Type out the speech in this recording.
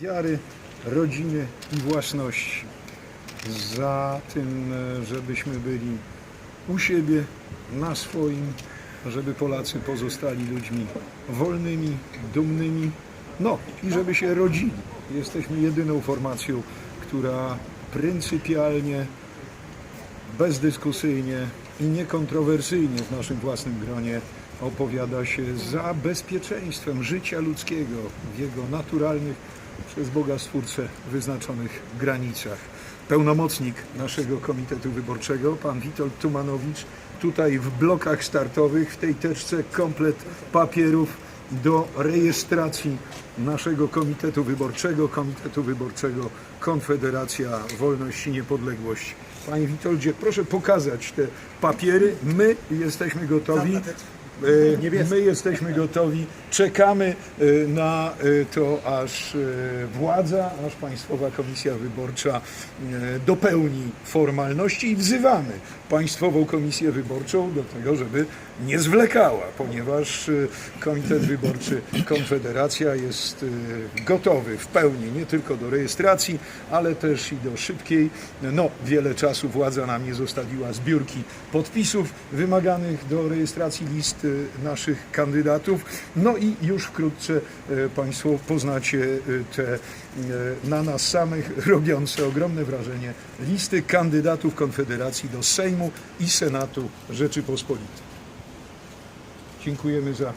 wiary, rodziny i własności. Za tym, e, żebyśmy byli u siebie, na swoim, żeby Polacy pozostali ludźmi wolnymi, dumnymi, no i żeby się rodzili. Jesteśmy jedyną formacją, która pryncypialnie, bezdyskusyjnie i niekontrowersyjnie w naszym własnym gronie opowiada się za bezpieczeństwem życia ludzkiego w jego naturalnych, przez Boga Stwórcę wyznaczonych granicach. Pełnomocnik naszego Komitetu Wyborczego, pan Witold Tumanowicz, tutaj w blokach startowych, w tej teczce komplet papierów do rejestracji naszego Komitetu Wyborczego, Komitetu Wyborczego Konfederacja Wolność i Niepodległość. Panie Witoldzie, proszę pokazać te papiery. My jesteśmy gotowi. E, My jesteśmy gotowi, czekamy e, na e, to, aż władza, aż Państwowa Komisja Wyborcza dopełni formalności i wzywamy Państwową Komisję Wyborczą do tego, żeby nie zwlekała, ponieważ Komitet Wyborczy Konfederacja jest gotowy w pełni nie tylko do rejestracji, ale też i do szybkiej. No, wiele czasu władza nam nie zostawiła zbiórki podpisów wymaganych do rejestracji list e, naszych kandydatów. No i już wkrótce e, Państwo poznacie e, te na nas samych robiące ogromne wrażenie listy kandydatów Konfederacji do Sejmu i Senatu Rzeczypospolitej. Dziękujemy za